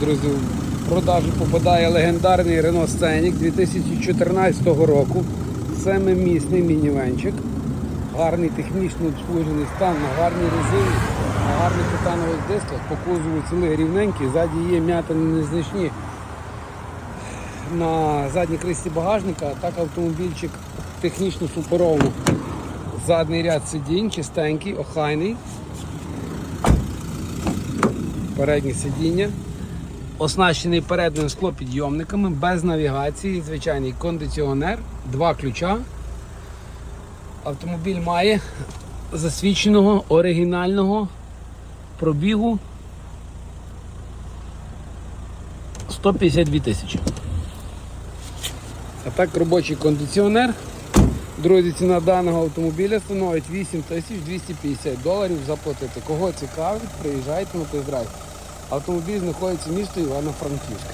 друзі, в продажу попадає легендарний Renault Scenic 2014 року. Семимісний мінівенчик. Гарний технічно обслужений стан, на гарній резині, на гарних титанових дисках, по кузову цілий рівненький, ззаді є м'ятини незначні на задній кришці багажника, так автомобільчик технічно суперовно. Задній ряд сидінь, чистенький, охайний. Переднє сидіння. Оснащений переднім склопідйомниками, без навігації, звичайний кондиціонер, два ключа. Автомобіль має засвідченого оригінального пробігу 152 тисячі. А так робочий кондиціонер. Друзі, ціна даного автомобіля становить 8250 доларів заплатити. Кого цікавить, приїжджайте на тест-драйв. Автомобіль знаходиться в місті Івано-Франківськ.